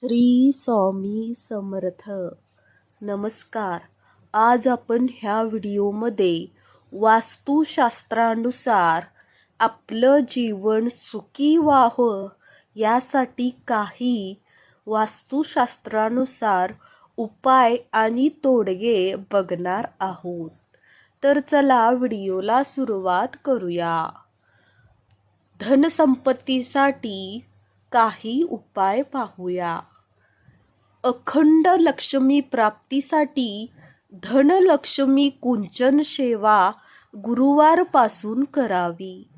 श्री स्वामी समर्थ. नमस्कार. आज आपण ह्या व्हिडिओमध्ये वास्तुशास्त्रानुसार आपलं जीवन सुखी व्हावं यासाठी काही वास्तुशास्त्रानुसार उपाय आणि तोडगे बघणार आहोत. तर चला व्हिडिओला सुरुवात करूया. धनसंपत्तीसाठी काही उपाय पाहूया. अखंड लक्ष्मी प्राप्तीसाठी धनलक्ष्मी कुंचन सेवा गुरुवारपासून करावी.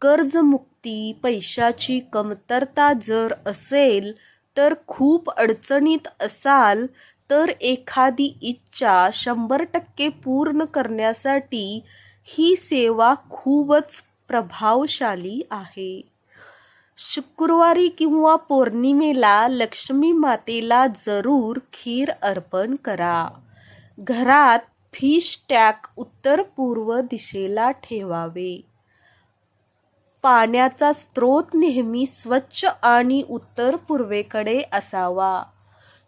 कर्जमुक्ती पैशाची कमतरता जर असेल तर खूप अडचणीत असाल तर एखादी इच्छा शंभर टक्के पूर्ण करण्यासाठी ही सेवा खूपच प्रभावशाली आहे. शुक्रवारी किंवा पौर्णिमेला लक्ष्मी मातेला जरूर खीर अर्पण करा. घरात फिश टॅक उत्तर पूर्व दिशेला ठेवावे. पाण्याचा स्रोत नेहमी स्वच्छ आणि उत्तर पूर्वेकडे असावा.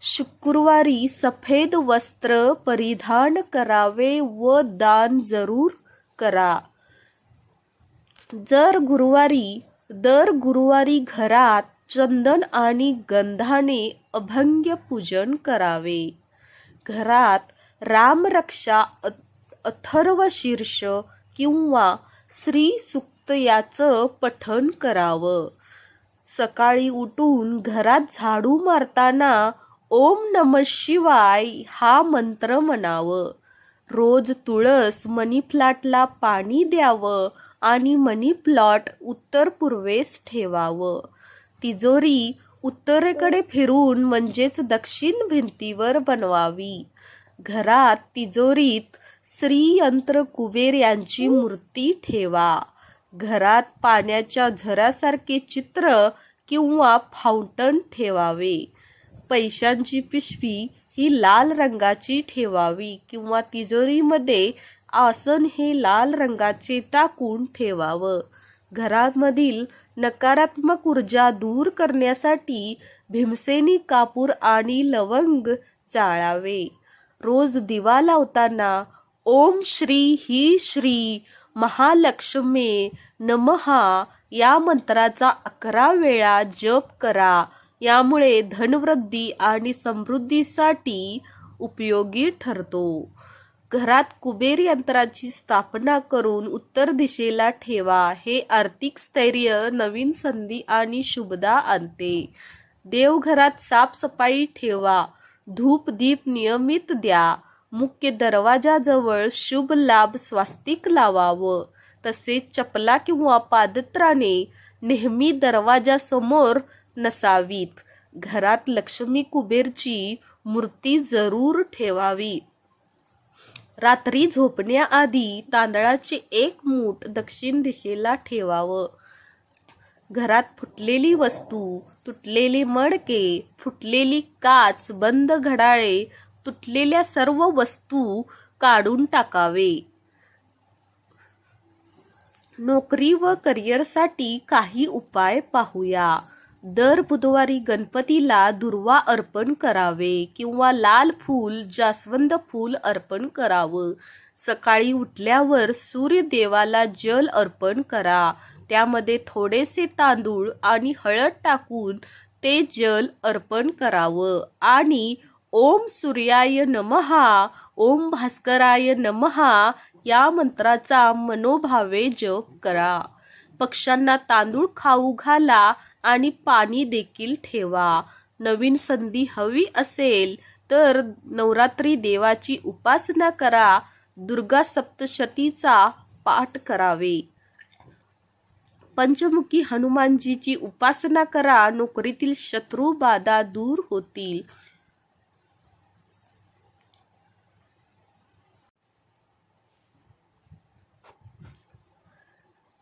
शुक्रवारी सफेद वस्त्र परिधान करावे व दान जरूर करा. जर गुरुवारी दर गुरुवारी घरात चंदन आणि गंधाने अभंग्य पूजन करावे. घरात रामरक्षा अथर्व शीर्ष किंवा श्री सुक्त याचं पठण करावं. सकाळी उठून घरात झाडू मारताना ओम नम शिवाय हा मंत्र म्हणावं. रोज तुळस मनी फ्लॅटला पाणी द्यावं आणि मनी प्लॉट उत्तर पूर्वेस ठेवावं. तिजोरी उत्तरेकडे फिरून म्हणजेच दक्षिण भिंतीवर बनवावी. घरात तिजोरीत श्रीयंत्र कुबेर यांची मूर्ती ठेवा. घरात पाण्याच्या झऱ्यासारखे चित्र किंवा फाउंटन ठेवावे. पैशांची पिशवी ही लाल रंगाची ठेवावी किंवा तिजोरीमध्ये आसन हे लाल रंगाचे टाकून ठेवावं. घरामधील नकारात्मक ऊर्जा दूर करण्यासाठी भीमसेनी कापूर आणि लवंग जाळावे. रोज दिवा लावताना ओम श्री ही श्री महालक्ष्मे नमहा या मंत्राचा अकरा वेळा जप करा. यामुळे धनवृद्धी आणि समृद्धीसाठी उपयोगी ठरतो. घरात कुबेर यंत्राची स्थापना करून उत्तर दिशेला ठेवा हे आर्थिक स्थैर्य नवीन संधी आणि शुभदा आणते. देवघरात साफसफाई ठेवा धूप दीप नियमित द्या मुख्य दरवाजाजवळ शुभ लाभ स्वास्तिक लावावं. तसेच चपला किंवा पादत्राने नेहमी दरवाजासमोर नसावीत. घरात लक्ष्मी कुबेरची मूर्ती जरूर ठेवावी. रात्री झोपण्याआधी तांदळाचे एक मूठ दक्षिण दिशेला ठेवावं. घरात फुटलेली वस्तू तुटलेले मडके फुटलेली काच बंद घडाळे तुटलेल्या सर्व वस्तू काढून टाकावे. नोकरी व करिअरसाठी काही उपाय पाहूया. दर बुधवारी गणपतीला दुर्वा अर्पण करावे किंवा लाल फूल जास्वंद फूल अर्पण करावं. सकाळी उठल्यावर सूर्यदेवाला जल अर्पण करा. त्यामध्ये थोडेसे तांदूळ आणि हळद टाकून ते जल अर्पण करावं. आणि ओम सूर्याय नमहा ओम भास्कराय नमहा या मंत्राचा मनोभावे जप करा. पक्ष्यांना तांदूळ खाऊ घाला आणि पाणी देखील ठेवा. नवीन संधी हवी असेल तर नवरात्री देवाची उपासना करा. दुर्गा सप्तशतीचा पाठ करावे. पंचमुखी हनुमानजीची उपासना करा. नोकरीतील शत्रू बाधा दूर होतील.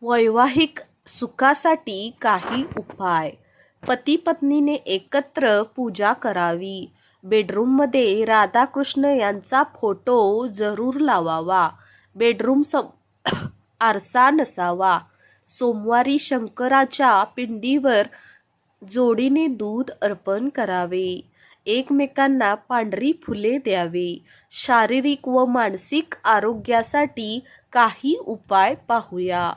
वैवाहिक सुखासाठी काही उपाय. पती पत्नीने एकत्र पूजा करावी. बेडरूममध्ये राधाकृष्ण यांचा फोटो जरूर लावावा. बेडरूम सम आरसा नसावा. सोमवारी शंकराच्या पिंडीवर जोडीने दूध अर्पण करावे. एकमेकांना पांढरी फुले द्यावे. शारीरिक व मानसिक आरोग्यासाठी काही उपाय पाहूया.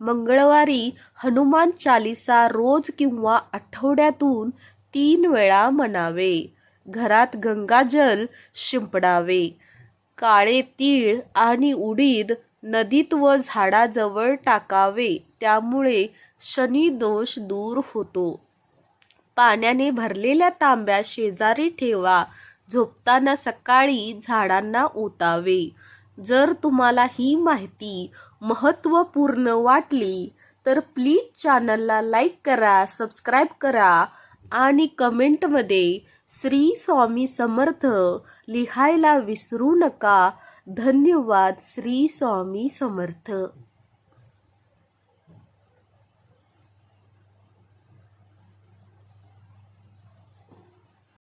मंगळवारी हनुमान चालिसा रोज किंवा आठवड्यातून तीन वेळा म्हणावे. घरात गंगाजल शिंपडावे. काळे तीळ आणि उडीद नदीत व झाडाजवळ टाकावे. त्यामुळे शनी दोष दूर होतो. पाण्याने भरलेल्या तांब्या शेजारी ठेवा. झोपताना सकाळी झाडांना ओतावे. जर तुम्हाला ही माहिती महत्त्वपूर्ण वाटली तर प्लीज चॅनलला लाईक करा सबस्क्राईब करा आणि कमेंटमध्ये श्री स्वामी समर्थ लिहायला विसरू नका. धन्यवाद श्री स्वामी समर्थ.